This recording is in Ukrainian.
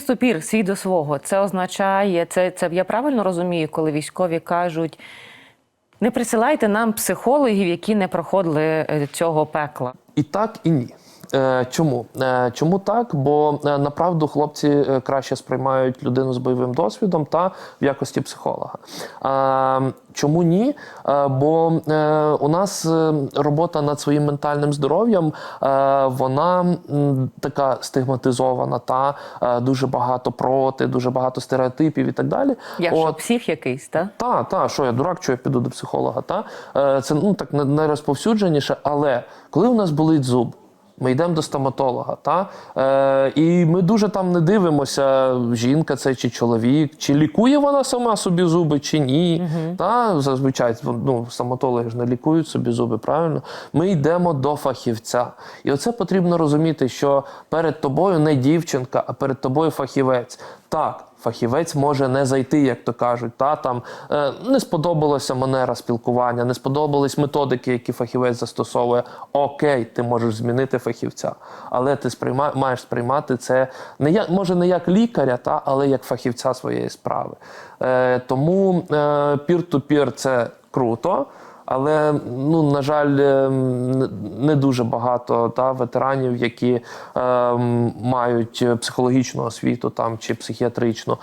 Пір-ту-пір, свій до свого. Це означає, це, це я правильно розумію, коли військові кажуть: не присилайте нам психологів, які не проходили е, цього пекла. І так, і ні. Е, Чому? Е, Чому так? Бо е, направду хлопці краще сприймають людину з бойовим досвідом та в якості психолога. Чому ні? Бо у нас робота над своїм ментальним здоров'ям, вона така стигматизована, та дуже багато проти, дуже багато стереотипів і так далі. Як що, псих якийсь, так? Та, та, що я дурак, що я піду до психолога. Та? Це ну, так най- найрозповсюдженіше. Але коли у нас болить зуб, ми йдемо до стоматолога, та? Е, і ми дуже там не дивимося, жінка це чи чоловік, чи лікує вона сама собі зуби, чи ні. Та? Зазвичай ну, стоматологи ж не лікують собі зуби, правильно? Ми йдемо до фахівця. І оце потрібно розуміти, що перед тобою не дівчинка, а перед тобою фахівець. Так, фахівець може не зайти, як то кажуть. Та там е, не сподобалася манера спілкування, не сподобались методики, які фахівець застосовує. Окей, ти можеш змінити фахівця, але ти сприйма, маєш сприймати це не як може не як лікаря, та але як фахівця своєї справи. Е, тому е, пір-ту-пір це круто. Але ну на жаль, ем, не- дуже багато та ветеранів, які е, мають психологічну освіту там чи психіатричну.